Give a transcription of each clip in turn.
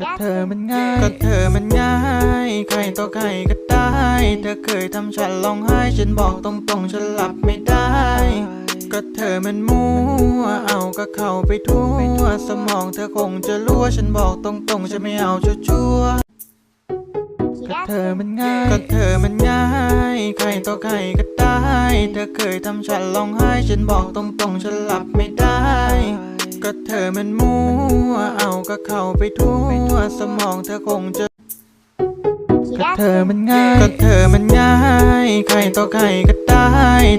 ก็เธอมันง่าย ก็เธอมันง่าย ใครต่อใครก็ได้ เธอเคยทำฉันร้องไห้ ฉันบอกตรงๆ ฉันหลับไม่ได้ ก็เธอมันมั่ว เอาก็เข้าไปทั่ว สมองเธอคงจะรู้ว่าฉันบอกตรงๆ ฉันไม่เอาชัวร์ๆก็เธอมันง่าย ก็เธอมันง่าย ใครต่อใครก็ได้ เธอเคยทำฉันร้องไห้ ฉันบอกตรงๆ ฉันหลับไม่ได้ ก็เธอมันมั่ว เอาก็เข้าไปทั่วสมองเธอคงจะก็เธอมันง่าย ก็เธอมันง่าย ใครต่อใครก็ได้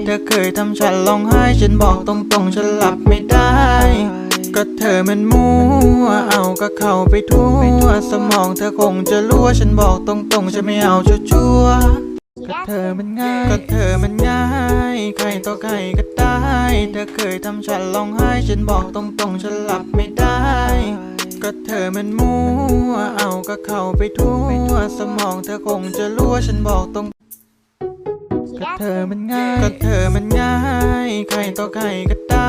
เธอเคยทำฉันร้องไห้ ฉันบอกตรงๆ ฉันหลับไม่ได้ ก็เธอมันมั่ว เอาก็เข้าไปทั่วสมองเธอคงจะรู้ว่าฉันบอกตรงๆ ฉันไม่เอาชัวร์ๆก็ เธอมันง่าย ก็เธอมันง่าย ใครต่อใครก็ได้ เธอเคยทำฉันร้องไห้ ฉันบอกตรงๆ ฉันหลับไม่ได้ ก็เธอมันมั่ว เอาก็เข้าไปทั่ว สมองเธอคงจะรู้ว่าฉันบอกตรงก็เธอมันง่าย ก็เธอมันง่าย ใครต่อใครก็ได้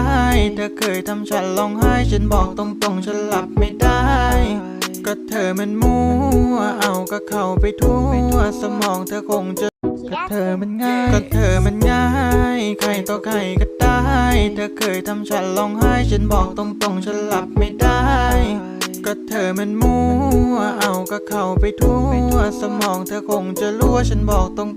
เธอเคยทำฉันร้องไห้ ฉันบอกตรงๆ ฉันหลับไม่ได้ ก็เธอมันมั่ว เอาก็เข้าไปทั่ว สมองเธอคงจะ ก็เธอมันง่าย ก็เธอมันง่าย ใครต่อใครก็ได้ เธอเคยทำฉันร้องไห้ ฉันบอกตรงๆ ฉันหลับไม่ได้ ก็เธอมันมั่ว เอาก็เข้าไปทั่ว สมองเธอคงจะรั่ว ฉันบอกตรง